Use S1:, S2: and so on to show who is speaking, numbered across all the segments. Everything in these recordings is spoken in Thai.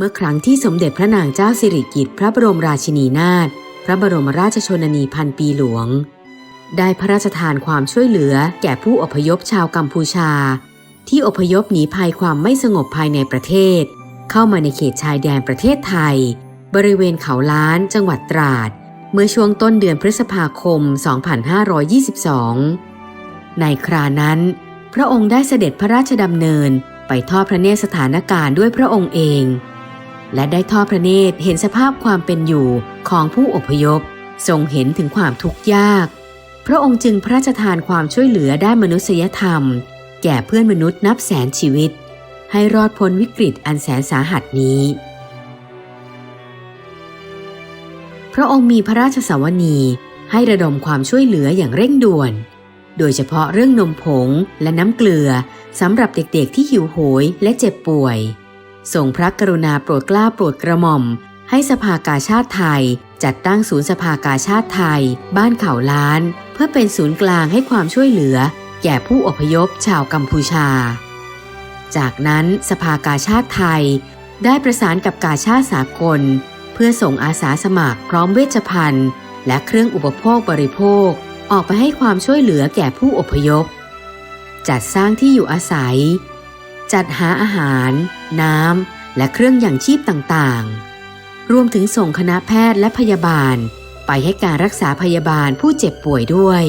S1: เมื่อครั้งที่สมเด็จพระนางเจ้าสิริกิติ์พระบรมราชินีนาถพระบรมราชชนนีพันปีหลวง ได้พระราชทานความช่วยเหลือแก่ผู้อพยพชาวกัมพูชา ที่อพยพหนีภัยความไม่สงบภายในประเทศ เข้ามาในเขตชายแดนประเทศไทย บริเวณเขาล้านจังหวัดตราด เมื่อช่วงต้นเดือนพฤษภาคม 2522 ในครานั้น พระองค์ได้เสด็จพระราชดำเนินไปทอดพระเนตรสถานการณ์ด้วยพระองค์เอง และได้ทอดพระเนตรเห็นสภาพความเป็นอยู่ของผู้อพยพ ทรงเห็นถึงความทุกข์ยาก พระองค์จึงพระราชทานความช่วยเหลือด้านมนุษยธรรม แก่เพื่อนมนุษย์นับแสนชีวิต ให้รอดพ้นวิกฤตอันแสนสาหัสนี้ พระองค์มีพระราชสวนีให้ระดมความช่วยเหลืออย่างเร่งด่วน โดยเฉพาะเรื่องนมผงและน้ำเกลือสำหรับเด็กๆที่หิวโหยและเจ็บป่วย ทรงพระกรุณาโปรดเกล้าโปรดกระหม่อม ให้สภากาชาติไทย จัดตั้งศูนย์สภากาชาติไทย บ้านเขาล้าน เพื่อเป็นศูนย์กลางให้ความช่วยเหลือ แก่ผู้อพยพชาวกัมพูชา จากนั้นสภากาชาติไทย ได้ประสานกับกาชาติสากล เพื่อส่งอาสาสมัครพร้อมเวชภัณฑ์ และเครื่องอุปโภคบริโภค ออกไปให้ความช่วยเหลือแก่ผู้อพยพ จัดสร้างที่อยู่อาศัย จัดหาอาหาร น้ำ และเครื่องอย่างชีพต่างๆ รวมถึงส่งคณะแพทย์และพยาบาล ไปให้การรักษาพยาบาลผู้เจ็บป่วยด้วย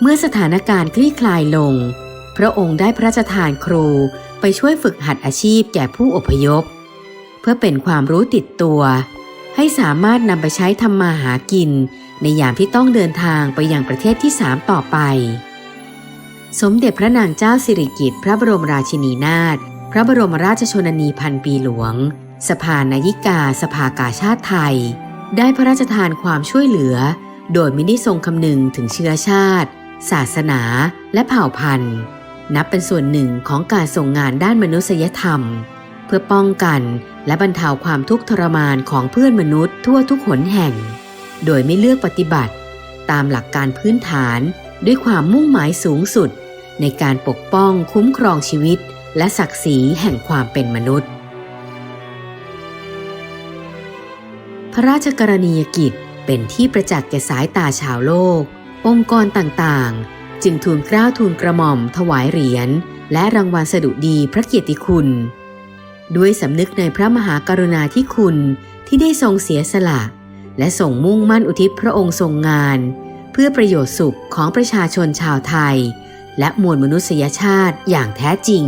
S1: เมื่อสถานการณ์คลี่คลายลง พระองค์ได้พระราชทานครูไปช่วยฝึกหัดอาชีพแก่ผู้อพยพ เพื่อเป็นความรู้ติดตัว ให้สามารถนำไปใช้ทำมาหากิน ในยามที่ต้องเดินทางไปยังประเทศที่สามต่อไป สมเด็จพระนางเจ้าสิริกิติ์พระบรมราชินีนาถพระบรมราชชนนีพันปีหลวง สภานายิกาสภากาชาติไทย ได้พระราชทานความช่วยเหลือ โดยไม่ได้ทรงคำนึงถึงเชื้อชาติ ศาสนาและเผ่าพันธุ์ นับเป็นส่วนหนึ่งของการส่งงานด้านมนุษยธรรม เพื่อป้องกันและบรรเทาความทุกข์ทรมานของเพื่อนมนุษย์ทั่วทุกหนแห่ง โดยไม่เลือกปฏิบัติ ตามหลักการพื้นฐานด้วยความมุ่งหมายสูงสุด ในการปกป้องคุ้มครองชีวิต และศักดิ์ศรีแห่งความเป็นมนุษย์ พระราชกรณียกิจเป็นที่ประจักษ์แก่สายตาชาวโลก องค์กรต่างๆ จึงทูลเกล้าทูลกระหม่อมถวายเหรียญและรางวัลสดุดีพระเกียรติคุณ ด้วยสำนึกในพระมหากรุณาธิคุณที่ได้ทรงเสียสละ และส่งมุ่งมั่นอุทิศพระองค์ทรงงาน เพื่อประโยชน์สุขของประชาชนชาวไทย และมวลมนุษยชาติอย่างแท้จริง